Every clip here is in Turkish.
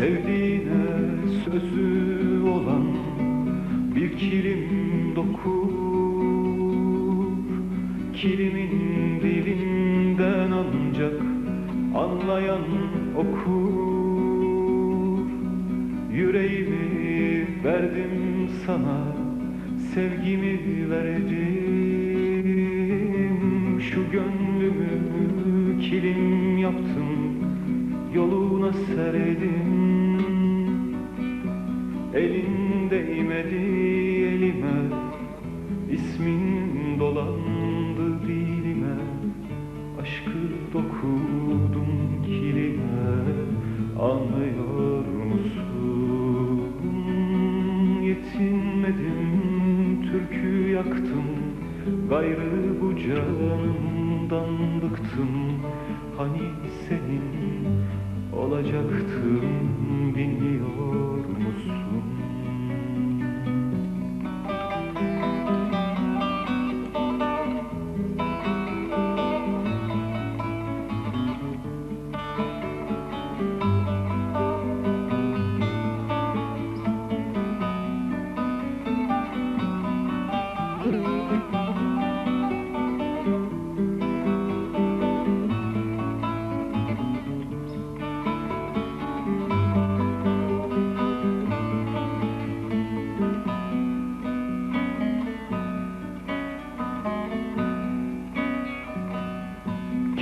Sevdiğine sözü olan bir kilim dokur. Kilimin dilinden ancak anlayan okur. Yüreğimi verdim sana sevgimi verdim. Şu gönlümü kilim yaptım yoluna serdim. Elin değmedi elime İsmin dolandı dilime. Aşkı dokudum kilime Anlıyor musun? Yetinmedim türkü yaktım Gayrı bu canımdan bıktım. Hani senin olacaktım biliyor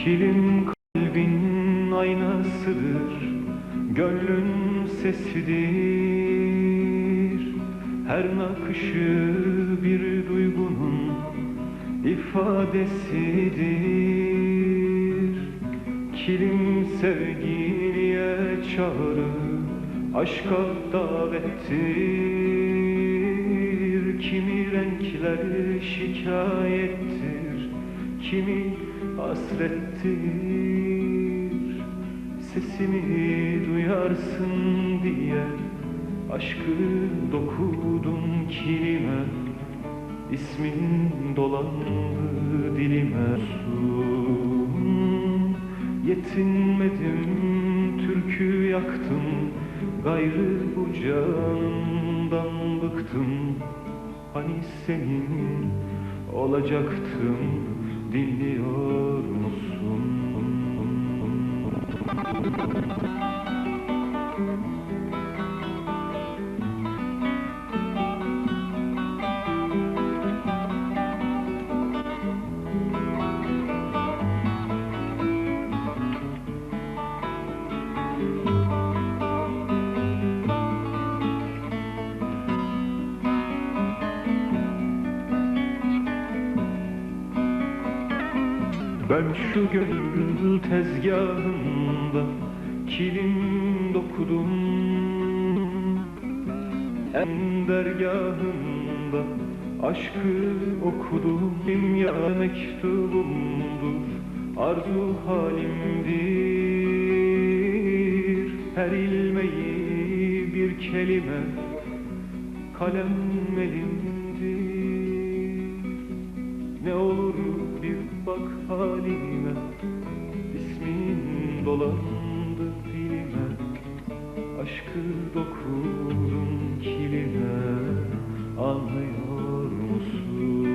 Kilim kalbin aynasıdır Gönlün sesidir. Her nakışı bir duygunun ifadesidir. Kilim sevgiliye çağrı Aşka davettir Kimi renkler şikayettir Kimi hasrettir Sesimi duyarsın diye Aşkı dokudum kilime İsmin dolandı dilime. Sun, Yetinmedim türkü yaktım Gayrı bu canımdan bıktım. Hani senin olacaktım dinliyor musun? Ben şu gönül tezgahında kilim dokudum. En dergahında aşkı okudum. Ya mektubumdur, arzu halimdir. Her ilmeği bir kelime, kalem elimdir dolandı dilime Aşkı dokudum kilime Anlıyor musun?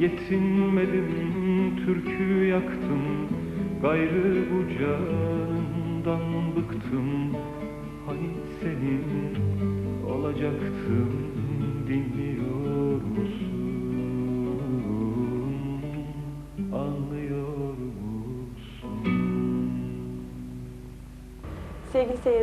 Yetinmedim türkü yaktım Gayrı bu canımdan bıktım Hani senin olacaktım dinliyor musun? Anlıyor musun? Sevgili seyirciler,